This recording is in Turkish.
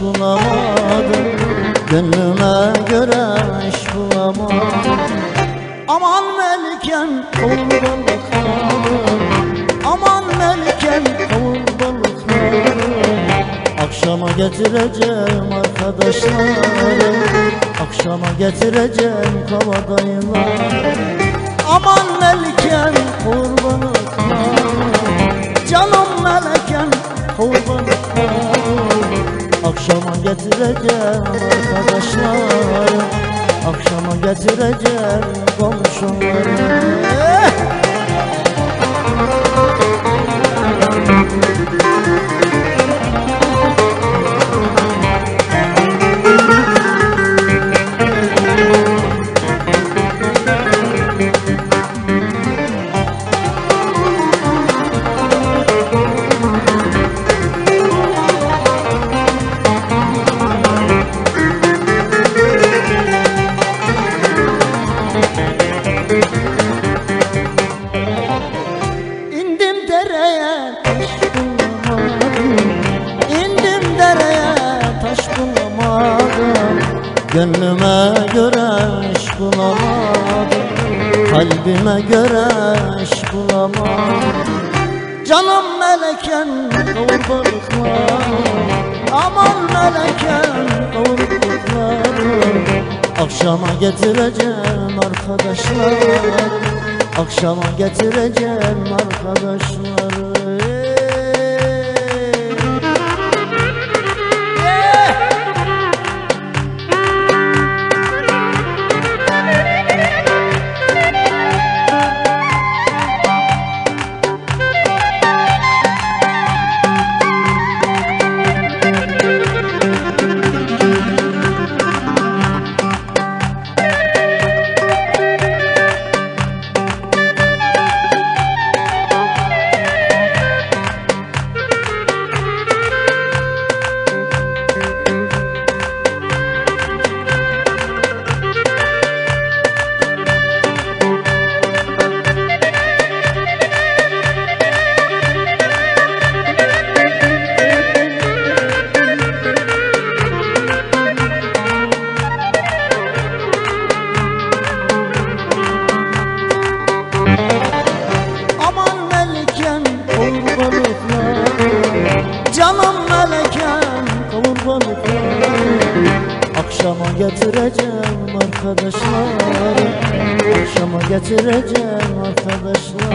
bulamadım Gönlüme göre iş bulamadım Aman Melikem kavur balıklarım Aman Melikem kavur balıklarım Akşama getireceğim arkadaşlarım Akşama getireceğim kabadayılar Aman Melikem kavur getireceğim arkadaşlarım Akşama getireceğim komşuları Kalbime göre iş bulamadım Canım meleken kavur balıklarım Aman meleken kavur balıklarım Akşama getireceğim arkadaşlar. Akşama getireceğim arkadaşları Akşama getireceğim arkadaşlar Akşama getireceğim arkadaşlar